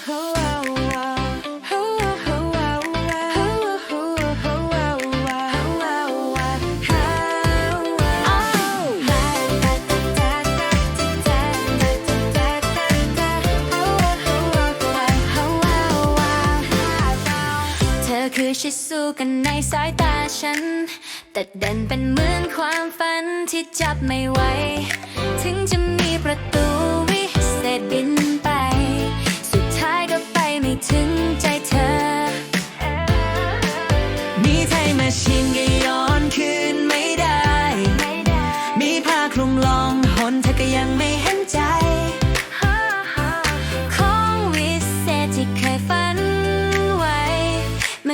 เธอคือชิสุกันในสายตาฉัน แต่เด่นเป็นเหมือนความฝันที่จับไม่ไหวถึง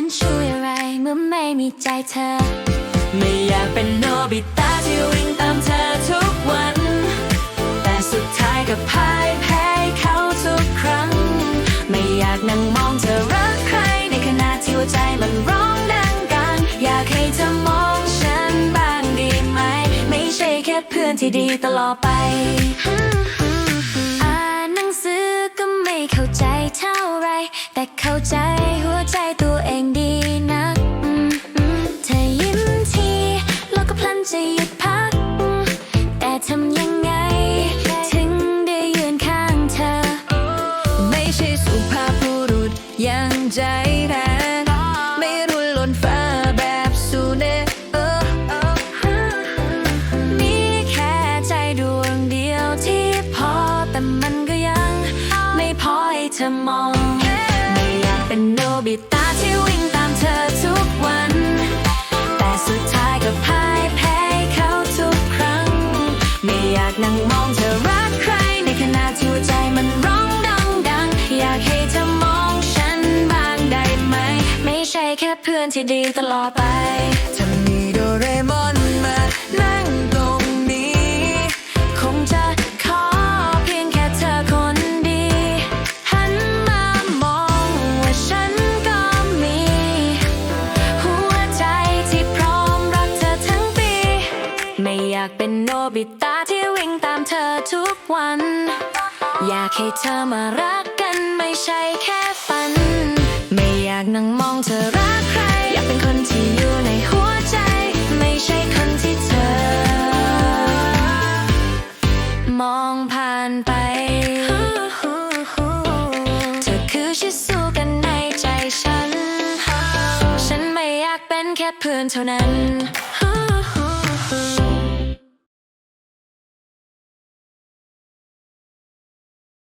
นช่วยอะไรเมื่อไม่มีใจเธอ ไม่อยากเป็นโนบิตะที่วิ่งตามเธอทุกวัน แต่สุดท้ายก็พ่ายแพ้เขาทุกครั้ง ไม่อยากนั่งมองเธอรักใครในขณะที่หัวใจมันร้องดังกันอยากให้เธอมองฉันบ้างดีไหม ไม่ใช่แค่เพื่อนที่ดีตลอดไป จะหยุดพัก แต่ทำยังไง ถึงได้ยืนข้างเธอ ไม่ใช่สุภาพบุรุษยังใจแพ้ไม่รุนล้นฟ้าแบบสูเนเออเออมีแค่ใจดวงเดียวที่พอ แต่มันก็ยัง ไม่พอให้เธอมอง ไม่อยากเป็นโนบิต แค่เพื่อนที่ดีตลอดไปถ้ามีโดเรมอนมานั่งตรงนี้ คงจะขอเพียงแค่เธอคนดี หันมามองว่าฉันก็มี หัวใจที่พร้อมรักเธอทั้งปี ไม่อยากเป็นโนบิตะที่วิ่งตามเธอทุกวัน อยากให้เธอมารักกันไม่ใช่แค่ฝัน ไม่อยากนั่งมองเธอรักานไป เธอคือชิสุกันในใจฉัน ฉันไม่อยากเป็นแค่เพื่อนเท่านั้น